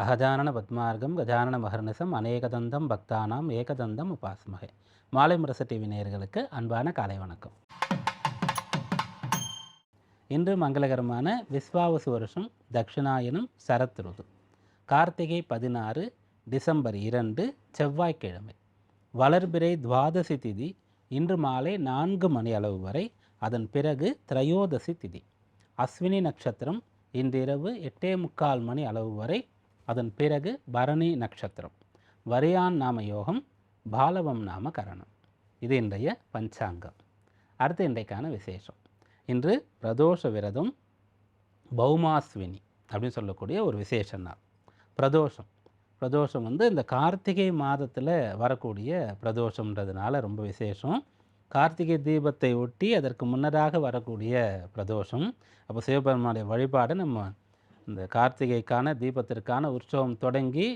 அகஜானன பத்மார்க்கம் கஜானன மகர்நிசம் அநேகதந்தம் பக்தானாம் ஏகதந்தம் உபாஸ்மகை மாலை முரசு டிவி நேயர்களுக்கு அன்பான காலை வணக்கம். இன்று மங்களகரமான விஸ்வாவசு வருஷம் தக்ஷிணாயனம் சரத் ருது. கார்த்திகை பதினாறு டிசம்பர் இரண்டு செவ்வாய்க்கிழமை. வளர்பிறை துவாதசி திதி இன்று மாலை நான்கு மணி அளவு வரை அதன் பிறகு திரையோதசி திதி. அஸ்வினி நட்சத்திரம் இன்றிரவு எட்டே முக்கால் மணி அளவு வரை அதன் பிறகு பரணி நட்சத்திரம். வரியான் நாம யோகம் பாலவம் நாம கரணம். இது இன்றைய பஞ்சாங்கம். அடுத்து இன்றைக்கான விசேஷம். இன்று பிரதோஷ விரதம் பௌமாஸ்வினி அப்படின்னு சொல்லக்கூடிய ஒரு விசேஷ நாள். பிரதோஷம். பிரதோஷம் வந்து இந்த கார்த்திகை மாதத்தில் வரக்கூடிய பிரதோஷம்ன்றதுனால ரொம்ப விசேஷம். கார்த்திகை தீபத்தை ஒட்டி அதற்கு முன்னதாக வரக்கூடிய பிரதோஷம். அப்போ சிவபெருமானுடைய வழிபாடு நம்ம இந்த கார்த்திகைக்கான தீபத்திற்கான உற்சவம் தொடங்கி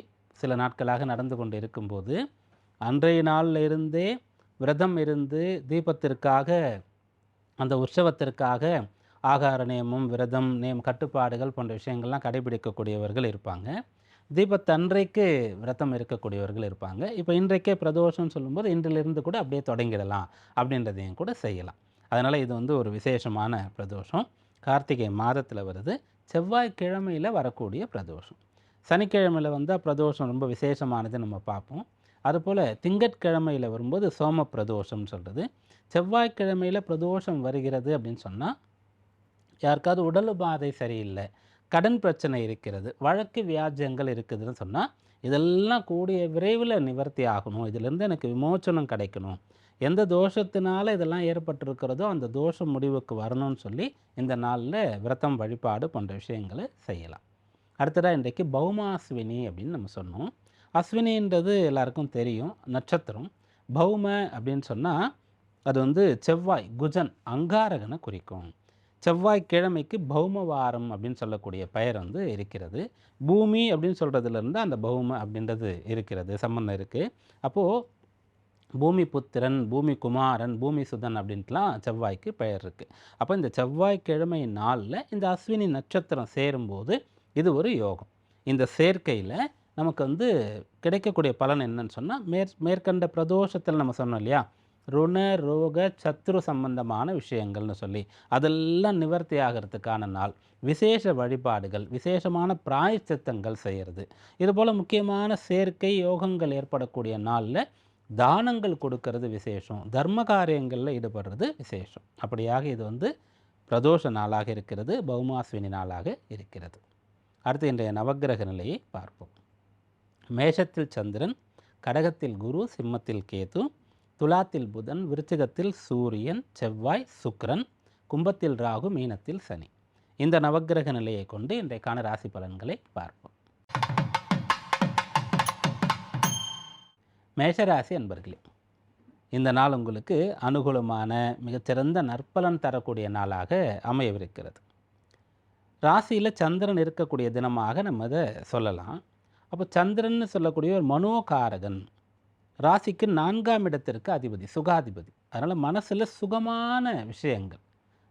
சில நாட்களாக நடந்து கொண்டு இருக்கும்போது அன்றைய நாளில் இருந்தே விரதம் இருந்து தீபத்திற்காக அந்த உற்சவத்திற்காக ஆகார நியமம் விரதம் நியம் கட்டுப்பாடுகள் போன்ற விஷயங்கள்லாம் கடைபிடிக்கக்கூடியவர்கள் இருப்பாங்க. தீபத்தன்றைக்கு விரதம் இருக்கக்கூடியவர்கள் இருப்பாங்க. இப்போ இன்றைக்கே பிரதோஷம்னு சொல்லும்போது இன்றிலிருந்து கூட அப்படியே தொடங்கிடலாம் அப்படின்றதையும் கூட செய்யலாம். அதனால் இது வந்து ஒரு விசேஷமான பிரதோஷம். கார்த்திகை மாதத்தில் வருது. செவ்வாய்க்கிழமையில் வரக்கூடிய பிரதோஷம். சனிக்கிழமையில் வந்தால் பிரதோஷம் ரொம்ப விசேஷமானது நம்ம பார்ப்போம். அதுபோல் திங்கட்கிழமையில் வரும்போது சோம பிரதோஷம்னு சொல்கிறது செவ்வாய்க்கிழமையில் பிரதோஷம் வருகிறது அப்படின்னு சொன்னால் யாருக்காவது உடல் உபாதை சரியில்லை கடன் பிரச்சனை இருக்கிறது வழக்கு வியாஜங்கள் இருக்குதுன்னு சொன்னால் இதெல்லாம் கூடிய விரைவில் நிவர்த்தி ஆகணும். இதிலேருந்து எனக்கு விமோச்சனம் கிடைக்கணும். எந்த தோஷத்தினால இதெல்லாம் ஏற்பட்டிருக்கிறதோ அந்த தோஷம் முடிவுக்கு வரணும்னு சொல்லி இந்த நாளில் விரதம் வழிபாடு போன்ற விஷயங்களை செய்யலாம். அடுத்ததாக இன்றைக்கு பௌமாஸ்வினி அப்படின்னு நம்ம சொன்னோம். அஸ்வினின்றது எல்லாருக்கும் தெரியும் நட்சத்திரம். பௌம அப்படின்னு சொன்னால் அது வந்து செவ்வாய் குஜன் அங்காரகனை குறிக்கும். செவ்வாய்க்கிழமைக்கு பௌம வாரம் அப்படின்னு சொல்லக்கூடிய பெயர் வந்து இருக்கிறது. பூமி அப்படின்னு சொல்கிறதுலேருந்து அந்த பௌம அப்படின்றது இருக்கிறது சம்பந்தம் இருக்குது அப்போது பூமி புத்திரன் பூமி குமாரன் பூமி சுதன் அப்படின்ட்டுலாம் செவ்வாய்க்கு பெயர் இருக்குது அப்போ இந்த செவ்வாய்க்கிழமை நாளில் இந்த அஸ்வினி நட்சத்திரம் சேரும்போது இது ஒரு யோகம். இந்த சேர்க்கையில் நமக்கு வந்து கிடைக்கக்கூடிய பலன் என்னன்னு சொன்னால் மேற் மேற்கண்ட பிரதோஷத்தில் நம்ம சொன்னோம் இல்லையா? ருண ரோக சத்ரு சம்பந்தமான விஷயங்கள்னு சொல்லி அதெல்லாம் நிவர்த்தி ஆகிறதுக்கான நாள். விசேஷ வழிபாடுகள் விசேஷமான பிராயச்சித்தங்கள் செய்கிறது இதுபோல் முக்கியமான சேர்க்கை யோகங்கள் ஏற்படக்கூடிய நாளில் தானங்கள் கொடுக்கறது விசேஷம். தர்ம காரியங்களில் ஈடுபடுறது விசேஷம். அப்படியாக இது வந்து பிரதோஷ நாளாக இருக்கிறது பௌமாஸ்வினி நாளாக இருக்கிறது. அடுத்து இன்றைய நவக்கிரக நிலையை பார்ப்போம். மேஷத்தில் சந்திரன் கடகத்தில் குரு சிம்மத்தில் கேது துலாத்தில் புதன் விருச்சிகத்தில் சூரியன் செவ்வாய் சுக்ரன் கும்பத்தில் ராகு மீனத்தில் சனி. இந்த நவக்கிரக நிலையை கொண்டு இன்றைக்கான ராசி பலன்களை பார்ப்போம். மேஷராசி அன்பர்களே இந்த நாள் உங்களுக்கு அனுகூலமான மிகச்சிறந்த நற்பலன் தரக்கூடிய நாளாக அமையவிருக்கிறது. ராசியில் சந்திரன் இருக்கக்கூடிய தினமாக நம்ம அதை சொல்லலாம். அப்போ சந்திரன் சொல்லக்கூடிய ஒரு மனோகாரகன் ராசிக்கு நான்காம் இடத்திற்கு அதிபதி சுகாதிபதி. அதனால் மனசில் சுகமான விஷயங்கள்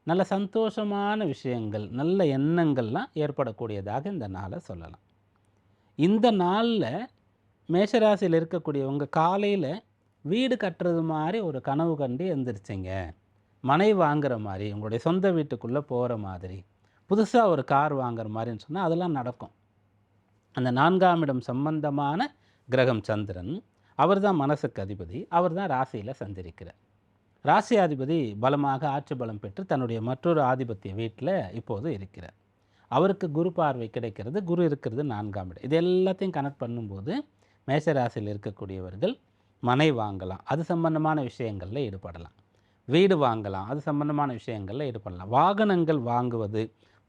நல்ல சந்தோஷமான விஷயங்கள் நல்ல எண்ணங்கள்லாம் ஏற்படக்கூடியதாக இந்த நாளை சொல்லலாம். இந்த நாளில் மேஷராசியில் இருக்கக்கூடியவங்க காலையில் வீடு கட்டுறது மாதிரி ஒரு கனவு கண்டு எந்திரிச்சிங்க. மனை வாங்குற மாதிரி உங்களுடைய சொந்த வீட்டுக்குள்ளே போகிற மாதிரி புதுசாக ஒரு கார் வாங்குற மாதிரின்னு சொன்னால் அதெல்லாம் நடக்கும். அந்த நான்காம் இடம் சம்பந்தமான கிரகம் சந்திரன் அவர் தான் மனசுக்கு அதிபதி அவர் தான் ராசியில் சந்திருக்கிறார் ராசி அதிபதி பலமாக ஆட்சி பலம் பெற்று தன்னுடைய மற்றொரு ஆதிபத்திய வீட்டில் இப்போது இருக்கிறார். அவருக்கு குரு பார்வை கிடைக்கிறது குரு இருக்கிறது நான்காம் இடம். இது எல்லாத்தையும் கனெக்ட் பண்ணும்போது மேஷராசியில் இருக்கக்கூடியவர்கள் மனை வாங்கலாம். அது சம்பந்தமான விஷயங்களில் ஈடுபடலாம். வீடு வாங்கலாம். அது சம்பந்தமான விஷயங்களில் ஈடுபடலாம். வாகனங்கள் வாங்குவது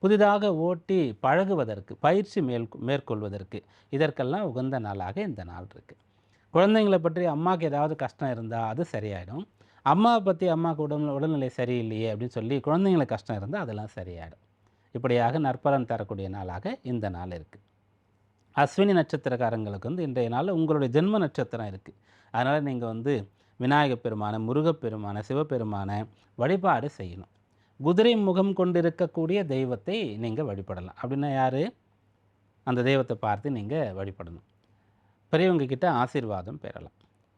புதிதாக ஓட்டி பழகுவதற்கு பயிற்சி மேல் மேற்கொள்வதற்கு இதற்கெல்லாம் உகந்த நாளாக இந்த நாள் இருக்குது குழந்தைங்களை பற்றி அம்மாவுக்கு ஏதாவது கஷ்டம் இருந்தால் அது சரியாயிடும். அம்மாவை பற்றி அம்மாவுக்கு உடல் உடல்நிலை சரியில்லையே அப்படின்னு சொல்லி குழந்தைங்களுக்கு கஷ்டம் இருந்தால் அதெல்லாம் சரியாயிடும். இப்படியாக நற்பலன் தரக்கூடிய நாளாக இந்த நாள் இருக்குது அஸ்வினி நட்சத்திரக்காரங்களுக்கு வந்து இன்றைய நாளில் உங்களுடைய ஜென்ம நட்சத்திரம் இருக்குது அதனால் நீங்கள் வந்து விநாயகப் பெருமான முருகப்பெருமான சிவபெருமான வழிபாடு செய்யணும். குதிரை முகம் கொண்டிருக்கக்கூடிய தெய்வத்தை நீங்கள் வழிபடலாம். அப்படின்னா யார்? அந்த தெய்வத்தை பார்த்து நீங்கள் வழிபடணும். பெரியவங்க கிட்ட ஆசீர்வாதம் பெறலாம்.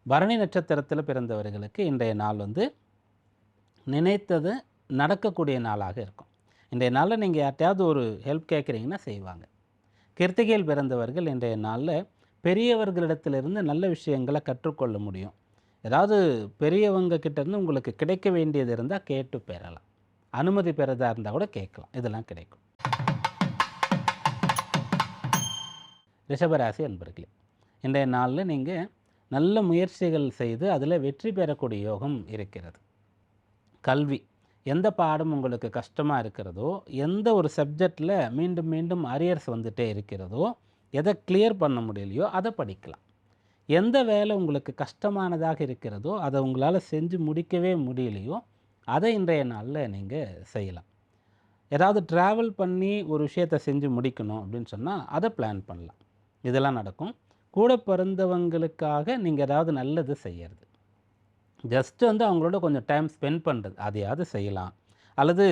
பரணி நட்சத்திரத்தில் பிறந்தவர்களுக்கு இன்றைய நாள் வந்து நினைத்தது நடக்கக்கூடிய நாளாக இருக்கும். இன்றைய நாளில் நீங்கள் யார்ட்டையாவது ஒரு ஹெல்ப் கேட்குறீங்கன்னா செய்வாங்க. கிருத்திகையில் பிறந்தவர்கள் இன்றைய நாளில் பெரியவர்களிடத்திலிருந்து நல்ல விஷயங்களை கற்றுக்கொள்ள முடியும். ஏதாவது பெரியவங்க கிட்டேருந்து உங்களுக்கு கிடைக்க வேண்டியது இருந்தால் கேட்டு பெறலாம். அனுமதி பெறதா இருந்தால் கூட கேட்கலாம். இதெல்லாம் கிடைக்கும். ரிஷபராசி அன்பர்களே இன்றைய நாளில் நீங்கள் நல்ல முயற்சிகள் செய்து அதில் வெற்றி பெறக்கூடிய யோகம் இருக்கிறது. கல்வி. எந்த பாடம் உங்களுக்கு கஷ்டமாக இருக்கிறதோ எந்த ஒரு சப்ஜெக்டில் மீண்டும் மீண்டும் அரியர்ஸ் வந்துட்டே இருக்கிறதோ எதை கிளியர் பண்ண முடியலையோ அதை படிக்கலாம். எந்த வேலை உங்களுக்கு கஷ்டமானதாக இருக்கிறதோ அதை உங்களால் செஞ்சு முடிக்கவே முடியலையோ அதை இன்றைய நாளில் நீங்கள் செய்யலாம். ஏதாவது ட்ராவல் பண்ணி ஒரு விஷயத்தை செஞ்சு முடிக்கணும் அப்படின்னு சொன்னால் அதை பிளான் பண்ணலாம். இதெல்லாம் நடக்கும். கூட பிறந்தவங்களுக்காக நீங்கள் ஏதாவது நல்லது செய்யறது. ஜஸ்ட் வந்து அவங்களோட கொஞ்சம் டைம் ஸ்பெண்ட் பண்ணுறது அதையாவது செய்யலாம். அல்லது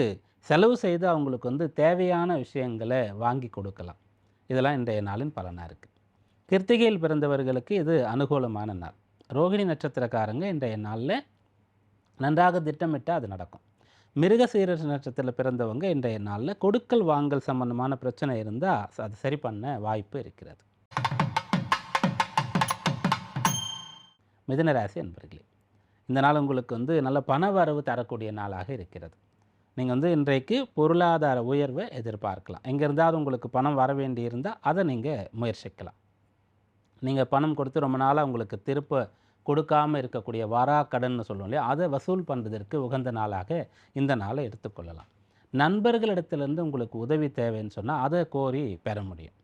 செலவு செய்து அவங்களுக்கு வந்து தேவையான விஷயங்களை வாங்கி கொடுக்கலாம். இதெல்லாம் இன்றைய நாளின் பலனாக இருக்குது கிருத்திகையில் பிறந்தவர்களுக்கு இது அனுகூலமான நாள். ரோகிணி நட்சத்திரக்காரங்க இன்றைய நாளில் நன்றாக திட்டமிட்டால் அது நடக்கும். மிருகசீர நட்சத்திரத்தில் பிறந்தவங்க இன்றைய நாளில் கொடுக்கல் வாங்கல் சம்பந்தமான பிரச்சனை இருந்தால் அது சரி பண்ண வாய்ப்பு இருக்கிறது. மிதனராசி அன்பர்களே இந்த நாள் உங்களுக்கு வந்து நல்ல பண வரவு தரக்கூடிய நாளாக இருக்கிறது. நீங்கள் வந்து இன்றைக்கு பொருளாதார உயர்வை எதிர்பார்க்கலாம். எங்கே இருந்தாலும் உங்களுக்கு பணம் வர வேண்டி இருந்தால் அதை நீங்கள் முயற்சிக்கலாம். நீங்கள் பணம் கொடுத்து ரொம்ப நாளாக உங்களுக்கு திருப்ப கொடுக்காமல் இருக்கக்கூடிய வரா கடன்னு சொல்லுவோம் இல்லையா? அதை வசூல் பண்ணுறதற்கு உகந்த நாளாக இந்த நாளை எடுத்துக்கொள்ளலாம் நண்பர்களிடத்துலேருந்து உங்களுக்கு உதவி தேவைன்னு சொன்னால் அதை கோரி பெற முடியும்.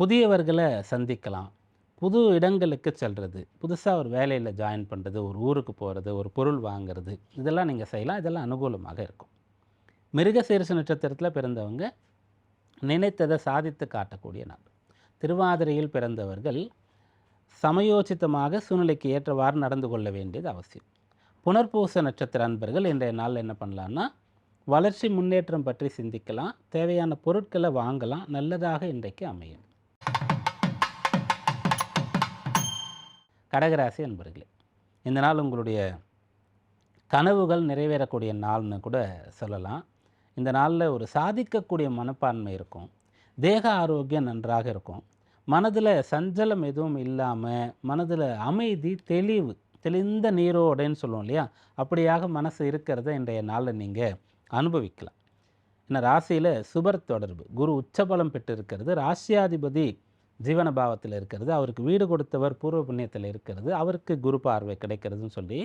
புதியவர்களை சந்திக்கலாம். புது இடங்களுக்கு செல்வது புதுசாக ஒரு வேலையில் ஜாயின் பண்ணுறது ஒரு ஊருக்கு போகிறது ஒரு பொருள் வாங்குறது இதெல்லாம் நீங்கள் செய்யலாம். இதெல்லாம் அனுகூலமாக இருக்கும். மிருகசீரிச நட்சத்திரத்தில் பிறந்தவங்க நினைத்ததை சாதித்து காட்டக்கூடிய நாள். திருவாதிரையில் பிறந்தவர்கள் சமயோசித்தமாக சூழ்நிலைக்கு ஏற்றவாறு நடந்து கொள்ள வேண்டியது அவசியம். புனர்பூச நட்சத்திர அன்பர்கள் இன்றைய நாளில் என்ன பண்ணலான்னா வளர்ச்சி முன்னேற்றம் பற்றி சிந்திக்கலாம் தேவையான பொருட்களை வாங்கலாம் நல்லதாக இன்றைக்கு அமையும். கடகராசி அன்பர்களே இந்த நாள் உங்களுடைய கனவுகள் நிறைவேறக்கூடிய நாள்னு கூட சொல்லலாம். இந்த நாளில் ஒரு சாதிக்கக்கூடிய மனப்பான்மை இருக்கும். தேக ஆரோக்கியம் நன்றாக இருக்கும். மனதில் சஞ்சலம் எதுவும் இல்லாமல் மனதில் அமைதி தெளிவு தெளிந்த நீரோடைன்னு சொல்லுவோம் இல்லையா? அப்படியாக மனசு இருக்கிறத இன்றைய நாளில் நீங்கள் அனுபவிக்கலாம். ஏன்னா ராசியில் சுபர் தொடர்பு குரு உச்சபலம் பெற்று இருக்கிறது ராசியாதிபதி ஜீவன பாவத்தில் இருக்கிறது அவருக்கு வீடு கொடுத்தவர் பூர்வ புண்ணியத்தில் இருக்கிறது அவருக்கு குரு பார்வை கிடைக்கிறதுன்னு சொல்லி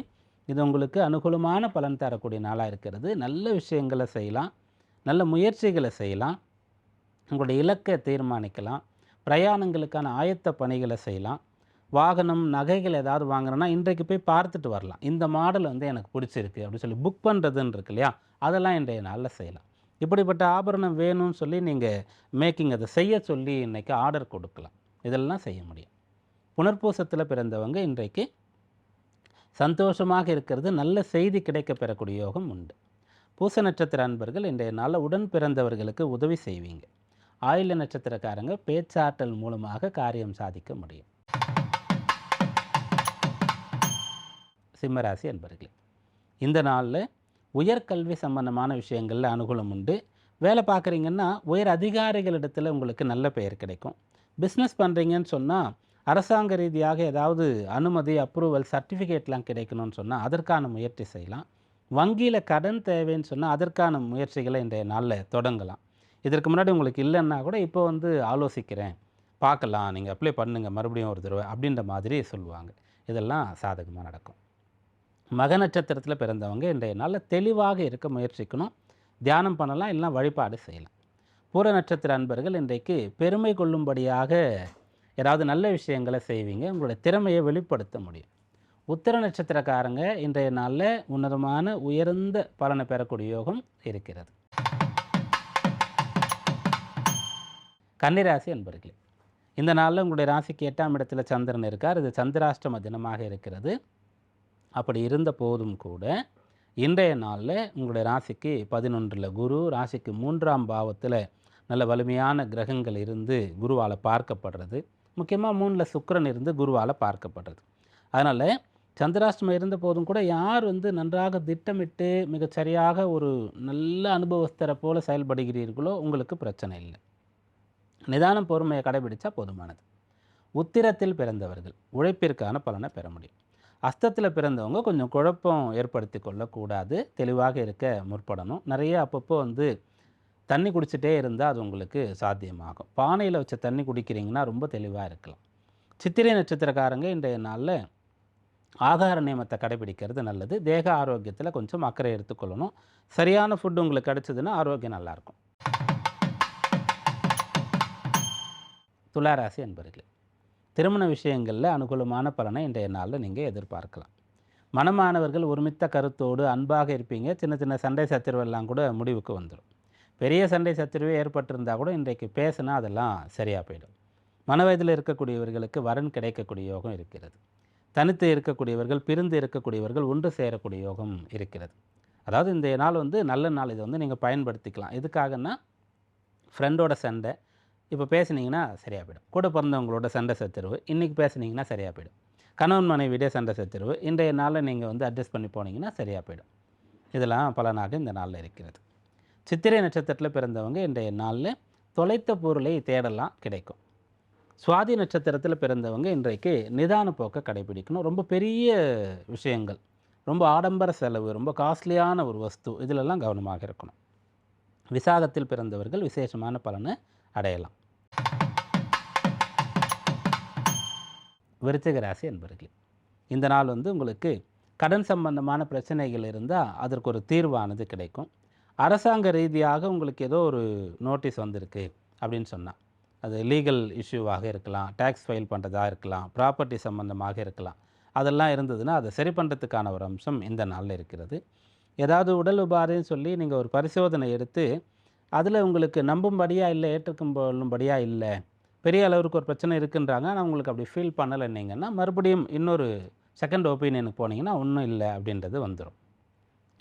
இது உங்களுக்கு அனுகூலமான பலன் தரக்கூடிய நாளாக இருக்கிறது. நல்ல விஷயங்களை செய்யலாம் நல்ல முயற்சிகளை செய்யலாம் உங்களுடைய இலக்கை தீர்மானிக்கலாம் பிரயாணங்களுக்கான ஆயத்த பணிகளை செய்யலாம் வாகனம் நகைகள் ஏதாவது வாங்குறோன்னா இன்றைக்கு போய் பார்த்துட்டு வரலாம். இந்த மாடல் வந்து எனக்கு பிடிச்சிருக்கு அப்படின்னு சொல்லி புக் பண்ணுறதுன்னு இருக்கு இல்லையா? அதெல்லாம் இன்றைய நாளில் செய்யலாம். இப்படிப்பட்ட ஆபரணம் வேணும்னு சொல்லி நீங்கள் மேக்கிங் அதை செய்ய சொல்லி இன்றைக்கி ஆர்டர் கொடுக்கலாம். இதெல்லாம் செய்ய முடியும். புனர்பூசத்தில் பிறந்தவங்க இன்றைக்கு சந்தோஷமாக இருக்கிறது நல்ல செய்தி கிடைக்க பெறக்கூடிய யோகம் உண்டு. பூச நட்சத்திர அன்பர்கள் இன்றைய நாளில் உடன் பிறந்தவர்களுக்கு உதவி செய்வீங்க. ஆயுள நட்சத்திரக்காரங்க பேச்சாற்றல் மூலமாக காரியம் சாதிக்க முடியும். சிம்மராசி அன்பர்களே இந்த நாளில் உயர்கல்வி சம்பந்தமான விஷயங்களில் அனுகூலம் உண்டு. வேலை பார்க்குறீங்கன்னா உயர் அதிகாரிகளிடத்தில் உங்களுக்கு நல்ல பெயர் கிடைக்கும். பிஸ்னஸ் பண்ணுறீங்கன்னு சொன்னால் அரசாங்க ரீதியாக ஏதாவது அனுமதி அப்ரூவல் சர்டிஃபிகேட்லாம் கிடைக்கணும்னு சொன்னால் அதற்கான முயற்சி செய்யலாம். வங்கியில் கடன் தேவைன்னு சொன்னால் அதற்கான முயற்சிகளை இன்றைய நாளில் தொடங்கலாம். இதற்கு முன்னாடி உங்களுக்கு இல்லைன்னா கூட இப்போ வந்து ஆலோசிக்கிறேன். பார்க்கலாம் நீங்கள் அப்ளை பண்ணுங்கள் மறுபடியும் ஒரு தடவை அப்படின்ற மாதிரி சொல்லுவாங்க. இதெல்லாம் சாதகமாக நடக்கும். மக நட்சத்திரத்தில் பிறந்தவங்க இன்றைய நாளில் தெளிவாக இருக்க முயற்சிக்கணும். தியானம் பண்ணலாம் இல்லைனா வழிபாடு செய்யலாம். பூர நட்சத்திர அன்பர்கள் இன்றைக்கு பெருமை கொள்ளும்படியாக ஏதாவது நல்ல விஷயங்களை செய்வீங்க உங்களுடைய திறமையை வெளிப்படுத்த முடியும். உத்தர நட்சத்திரக்காரங்க இன்றைய நாளில் உன்னதமான உயர்ந்த பலனை பெறக்கூடிய யோகம் இருக்கிறது. கன்னிராசி அன்பர்களே இந்த நாளில் உங்களுடைய ராசிக்கு எட்டாம் இடத்துல சந்திரன் இருக்கார். இது சந்திராஷ்டம தினமாக இருக்கிறது. அப்படி இருந்த போதும் கூட இன்றைய நாளில் உங்களுடைய ராசிக்கு பதினொன்றில் குரு ராசிக்கு மூன்றாம் பாவத்தில் நல்ல வலிமையான கிரகங்கள் இருந்து குருவால் பார்க்கப்படுறது. முக்கியமாக மூணில் சுக்கரன் இருந்து குருவால் பார்க்கப்படுறது. அதனால் சந்திராஷ்டமம் இருந்த போதும் கூட யார் வந்து நன்றாக திட்டமிட்டு மிகச்சரியாக ஒரு நல்ல அனுபவஸ்தரை போல செயல்படுகிறீர்களோ உங்களுக்கு பிரச்சனை இல்லை. நிதானம் பொறுமையை கடைபிடித்தா போதுமானது. உத்திரத்தில் பிறந்தவர்கள் உழைப்பிற்கான பலனை பெற முடியும். அஸ்தத்தில் பிறந்தவங்க கொஞ்சம் குழப்பம் ஏற்படுத்தி கொள்ளக்கூடாது தெளிவாக இருக்க முற்படணும். நிறைய அப்பப்போ வந்து தண்ணி குடிச்சிட்டே இருந்தால் அது உங்களுக்கு சாத்தியமாகும். பானையில் வச்ச தண்ணி குடிக்கிறீங்கன்னா ரொம்ப தெளிவாக இருக்கலாம். சித்திரை நட்சத்திரக்காரங்க இன்றைய நாளில் ஆகார நியமத்தை கடைபிடிக்கிறது நல்லது. தேக ஆரோக்கியத்தில் கொஞ்சம் அக்கறை எடுத்துக்கொள்ளணும். சரியான ஃபுட் உங்களுக்கு கிடைச்சதுன்னா ஆரோக்கியம் நல்லாயிருக்கும் துளாராசி என்பர்கள் திருமண விஷயங்களில் அனுகூலமான பலனை இன்றைய நாளில் நீங்கள் எதிர்பார்க்கலாம். மனமானவர்கள் ஒருமித்த கருத்தோடு அன்பாக இருப்பீங்க. சின்ன சின்ன சண்டை சச்சரவெல்லாம் கூட முடிவுக்கு வந்துடும் பெரிய சண்டை சத்துருவே ஏற்பட்டிருந்தால் கூட இன்றைக்கு பேசினா அதெல்லாம் சரியாக போயிடும். மனவயதில் இருக்கக்கூடியவர்களுக்கு வரன் கிடைக்கக்கூடிய யோகம் இருக்கிறது. தனித்து இருக்கக்கூடியவர்கள் பிரிந்து இருக்கக்கூடியவர்கள் ஒன்று சேரக்கூடிய யோகம் இருக்கிறது. அதாவது இந்த நாள் வந்து நல்ல நாள். இதை வந்து நீங்கள் பயன்படுத்திக்கலாம். எதுக்காகன்னா ஃப்ரெண்டோட சண்டை இப்போ பேசுனீங்கன்னா சரியாக போயிடும். கூட பிறந்தவங்களோட சண்டை சச்சரவு இன்றைக்கி பேசுனீங்கன்னா சரியாக போயிடும். கணவன் மனைவியிடைய சண்டை சச்சரவு இன்றைய நாளில் நீங்கள் வந்து அட்ஜஸ்ட் பண்ணி போனீங்கன்னா சரியாக போயிடும். இதெல்லாம் பலனாக இந்த நாளில் இருக்கிறது. சித்திரை நட்சத்திரத்தில் பிறந்தவங்க இன்றைய நாளில் தொலைத்த பொருளை தேடலாம் கிடைக்கும். சுவாதி நட்சத்திரத்தில் பிறந்தவங்க இன்றைக்கு நிதான போக்கை கடைபிடிக்கணும். ரொம்ப பெரிய விஷயங்கள். ரொம்ப ஆடம்பர செலவு ரொம்ப காஸ்ட்லியான ஒரு வஸ்து இதிலெல்லாம் கவனமாக இருக்கணும். விசாகத்தில் பிறந்தவர்கள் விசேஷமான பலனை அடையலாம். விருச்சிக ராசி இந்த நாள் வந்து உங்களுக்கு கடன் சம்பந்தமான பிரச்சனைகள் இருந்தால் அதற்கு ஒரு தீர்வானது கிடைக்கும். அரசாங்க ரீதியாக உங்களுக்கு ஏதோ ஒரு நோட்டீஸ் வந்திருக்கு அப்படின்னு சொன்னால் அது லீகல் இஷ்யூவாக இருக்கலாம் டேக்ஸ் ஃபைல் பண்ணுறதா இருக்கலாம் ப்ராப்பர்ட்டி சம்மந்தமாக இருக்கலாம் அதெல்லாம் இருந்ததுன்னா அதை சரி பண்ணுறதுக்கான ஒரு அம்சம் இந்த நாளில் இருக்கிறது. ஏதாவது உடல் உபாதைன்னு சொல்லி நீங்கள் ஒரு பரிசோதனை எடுத்து அதில் உங்களுக்கு நம்பும்படியாக இல்லை ஏற்றுக்கொள்ளும்படியாக இல்லை பெரிய அளவுக்கு ஒரு பிரச்சனை இருக்குன்றாங்க. ஆனால் உங்களுக்கு அப்படி ஃபீல் பண்ணலைன்னீங்கன்னா மறுபடியும் இன்னொரு செகண்ட் ஒப்பீனியனுக்கு போனீங்கன்னா ஒன்றும் இல்லை அப்படின்றது வந்துடும்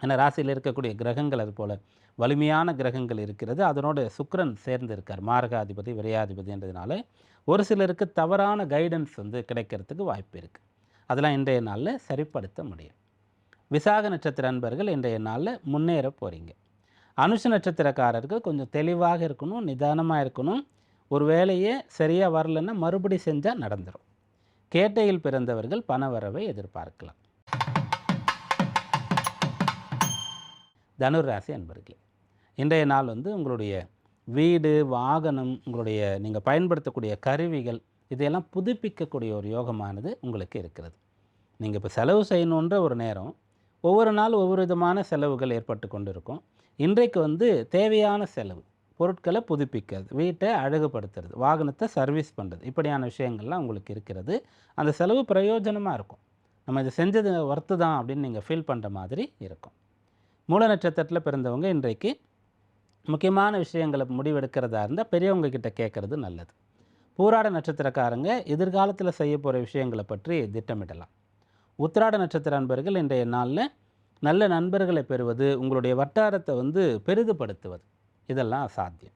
ஏன்னா ராசியில் இருக்கக்கூடிய கிரகங்கள் அது போல் வலிமையான கிரகங்கள் இருக்கிறது. அதனோட சுக்கரன் சேர்ந்து இருக்கார் மாரகாதிபதி விரையாதிபதின்றதுனால ஒரு சிலருக்கு தவறான கைடன்ஸ் வந்து கிடைக்கிறதுக்கு வாய்ப்பு இருக்குது அதெல்லாம் இன்றைய நாளில் சரிப்படுத்த முடியும். விசாக நட்சத்திர அன்பர்கள் இன்றைய நாளில் முன்னேற போகிறீங்க அனுஷ நட்சத்திரக்காரர்கள் கொஞ்சம் தெளிவாக இருக்கணும் நிதானமாக இருக்கணும். ஒரு வேலையே சரியாக வரலன்னா மறுபடி செஞ்சால் நடந்துடும் கேட்டையில் பிறந்தவர்கள் பண வரவை எதிர்பார்க்கலாம். தனுராசி அன்பர்களே இன்றைய நாள் வந்து உங்களுடைய வீடு வாகனம் உங்களுடைய நீங்கள் பயன்படுத்தக்கூடிய கருவிகள் இதையெல்லாம் புதுப்பிக்கக்கூடிய ஒரு யோகமானது உங்களுக்கு இருக்கிறது. நீங்கள் இப்போ செலவு செய்யணுன்ற ஒரு நேரம் ஒவ்வொரு நாள் ஒவ்வொரு விதமான செலவுகள் ஏற்பட்டு கொண்டு இருக்கும் இன்றைக்கு வந்து தேவையான செலவு பொருட்களை புதுப்பிக்கிறது வீட்டை அழகுபடுத்துறது வாகனத்தை சர்வீஸ் பண்ணுறது இப்படியான விஷயங்கள்லாம் உங்களுக்கு இருக்கிறது. அந்த செலவு பிரயோஜனமாக இருக்கும். நம்ம இதை செஞ்சது ஒர்த்து தான் அப்படின்னு நீங்கள் ஃபீல் பண்ணுற மாதிரி இருக்கும். மூல நட்சத்திரத்தில் பிறந்தவங்க இன்றைக்கு முக்கியமான விஷயங்களை முடிவெடுக்கிறதா இருந்தால் பெரியவங்க கிட்ட கேட்குறது நல்லது. பூராட நட்சத்திரக்காரங்க எதிர்காலத்தில் செய்ய போகிற விஷயங்களை பற்றி திட்டமிடலாம். உத்திராட நட்சத்திர அன்பர்கள் இன்றைய நாளில் நல்ல நண்பர்களை பெறுவது உங்களுடைய வட்டாரத்தை வந்து பெரிதுபடுத்துவது. இதெல்லாம் சாத்தியம்.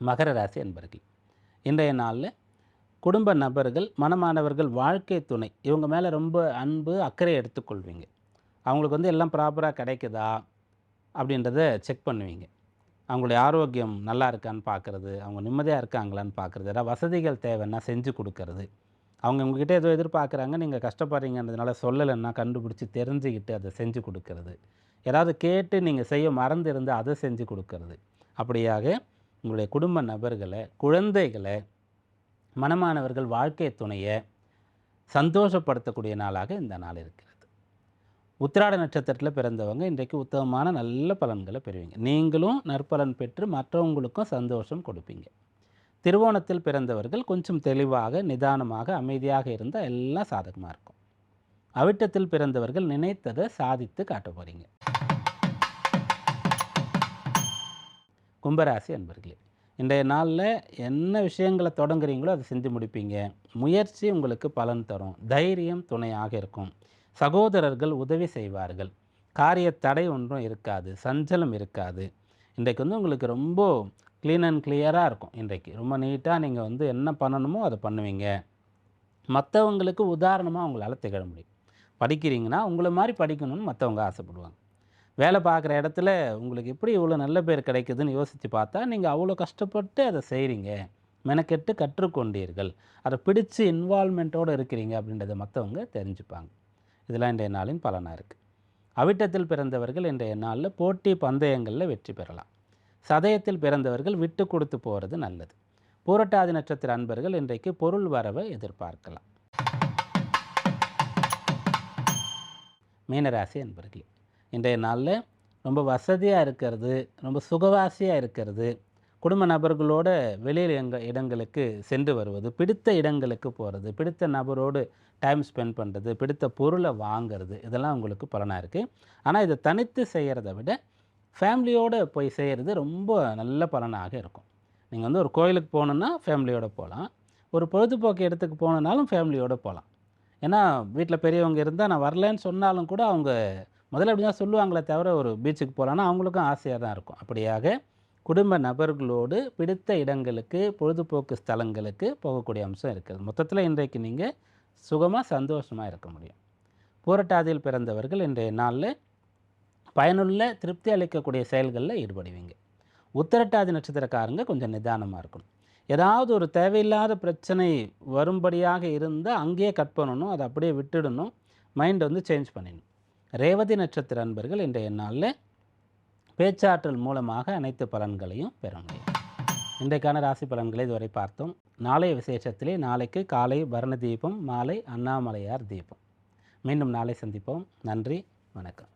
மகர ராசி அன்பர்கள் இன்றைய நாளில் குடும்ப நபர்கள் மனமானவர்கள் வாழ்க்கை துணை இவங்க மேலே ரொம்ப அன்பு அக்கறை எடுத்துக்கொள்வீங்க. அவங்களுக்கு வந்து எல்லாம் ப்ராப்பராக கிடைக்குதா? அப்படின்றத செக் பண்ணுவீங்க. அவங்களுடைய ஆரோக்கியம் நல்லா இருக்கான்னு பார்க்குறது அவங்க நிம்மதியாக இருக்காங்களான்னு பார்க்குறது ஏதாவது வசதிகள் தேவைன்னா செஞ்சு கொடுக்கறது. அவங்க உங்ககிட்ட ஏதோ எதிர்பார்க்குறாங்க நீங்கள் கஷ்டப்படுறீங்கன்றதுனால சொல்லலைன்னா கண்டுபிடிச்சி தெரிஞ்சுக்கிட்டு அதை செஞ்சு கொடுக்கறது. ஏதாவது கேட்டு நீங்கள் செய்ய மறந்து இருந்து அதை செஞ்சு கொடுக்கறது. அப்படியாக உங்களுடைய குடும்ப நபர்களை குழந்தைகளை மனமானவர்கள் வாழ்க்கை துணையை சந்தோஷப்படுத்தக்கூடிய நாளாக இந்த நாள் இருக்கிறது. உத்திராட நட்சத்திரத்தில் பிறந்தவங்க இன்றைக்கு உத்தமமான நல்ல பலன்களை பெறுவீங்க. நீங்களும் நற்பலன் பெற்று மற்றவங்களுக்கும் சந்தோஷம் கொடுப்பீங்க. திருவோணத்தில் பிறந்தவர்கள் கொஞ்சம் தெளிவாக நிதானமாக அமைதியாக இருந்தால் எல்லாம் சாதகமாக இருக்கும். அவிட்டத்தில் பிறந்தவர்கள் நினைத்ததை சாதித்து காட்ட போகிறீங்க கும்பராசி அன்பர்களே இன்றைய நாளில் என்ன விஷயங்களை தொடங்குறீங்களோ அதை செஞ்சு முடிப்பீங்க. முயற்சி உங்களுக்கு பலன் தரும். தைரியம் துணையாக இருக்கும். சகோதரர்கள் உதவி செய்வார்கள். காரிய தடை ஒன்றும் இருக்காது. சஞ்சலம் இருக்காது. இன்றைக்கு வந்து உங்களுக்கு ரொம்ப க்ளீன் அண்ட் கிளியராக இருக்கும் இன்றைக்கு. ரொம்ப நீட்டாக நீங்கள் வந்து என்ன பண்ணணுமோ அதை பண்ணுவீங்க. மற்றவங்களுக்கு உதாரணமாக உங்களால் திகழ முடியும். படிக்கிறீங்கன்னா உங்களை மாதிரி படிக்கணும்னு மற்றவங்க ஆசைப்படுவாங்க. வேலை பார்க்குற இடத்துல உங்களுக்கு எப்படி இவ்வளோ நல்ல பேர் கிடைக்குதுன்னு யோசித்து பார்த்தா நீங்கள் அவ்வளோ கஷ்டப்பட்டு அதை செய்கிறீங்க மெனக்கெட்டு கற்றுக்கொண்டீர்கள். அதை பிடிச்சு இன்வால்மெண்ட்டோடு இருக்கிறீங்க அப்படின்றத மற்றவங்க தெரிஞ்சுப்பாங்க. இதெல்லாம் இன்றைய நாளின் பலனாக இருக்குது அவிட்டத்தில் பிறந்தவர்கள் இன்றைய நாளில் போட்டி பந்தயங்களில் வெற்றி பெறலாம். சதயத்தில் பிறந்தவர்கள் விட்டு கொடுத்து போகிறது நல்லது. பூரட்டாதி நட்சத்திர அன்பர்கள் இன்றைக்கு பொருள் வரவை எதிர்பார்க்கலாம். மீனராசி அன்பர்களே இன்றைய நாளில் ரொம்ப வசதியாக இருக்கிறது ரொம்ப சுகவாசியாக இருக்கிறது. குடும்ப நபர்களோட வெளியில் எங்க இடங்களுக்கு சென்று வருவது பிடித்த இடங்களுக்கு போகிறது பிடித்த நபரோடு டைம் ஸ்பெண்ட் பண்ணுறது பிடித்த பொருளை வாங்குறது இதெல்லாம் உங்களுக்கு பலனாக இருக்குது ஆனால் இதை தனித்து செய்கிறத விட ஃபேமிலியோடு போய் செய்கிறது ரொம்ப நல்ல பலனாக இருக்கும். நீங்கள் வந்து ஒரு கோயிலுக்கு போகணுன்னா ஃபேமிலியோடு போகலாம். ஒரு பொழுதுபோக்கு இடத்துக்கு போகணுன்னாலும் ஃபேமிலியோடு போகலாம். ஏன்னா வீட்டில் பெரியவங்க இருந்தால் நான் வரலன்னு சொன்னாலும் கூட அவங்க முதல்ல அப்படி தான் சொல்லுவாங்களே தவிர ஒரு பீச்சுக்கு போகலான்னா அவங்களுக்கும் ஆசையாக தான் இருக்கும். அப்படியாக குடும்ப நபர்களோடு பிடித்த இடங்களுக்கு பொழுதுபோக்கு ஸ்தலங்களுக்கு போகக்கூடிய அம்சம் இருக்குது மொத்தத்தில் இன்றைக்கு நீங்கள் சுகமாக சந்தோஷமாக இருக்க முடியும். பூரட்டாதியில் பிறந்தவர்கள் இன்றைய நாளில் பயனுள்ள திருப்தி அளிக்கக்கூடிய செயல்களில் ஈடுபடுவீங்க. உத்திரட்டாதி நட்சத்திரக்காரங்க கொஞ்சம் நிதானமாக இருக்கணும். ஏதாவது ஒரு தேவையில்லாத பிரச்சனை வரும்படியாக இருந்தால் அங்கேயே கட் பண்ணணும் அதை அப்படியே விட்டுடணும் மைண்டை வந்து சேஞ்ச் பண்ணிடணும். ரேவதி நட்சத்திர அன்பர்கள் இன்றைய நாளில் பேச்சாற்றல் மூலமாக அனைத்து பலன்களையும் பெற முடியும். இன்றைக்கான ராசி பலன்களை இதுவரை பார்த்தோம். நாளைய விசேஷத்திலே நாளைக்கு காலை பரண தீபம் மாலை அண்ணாமலையார் தீபம். மீண்டும் நாளை சந்திப்போம். நன்றி வணக்கம்.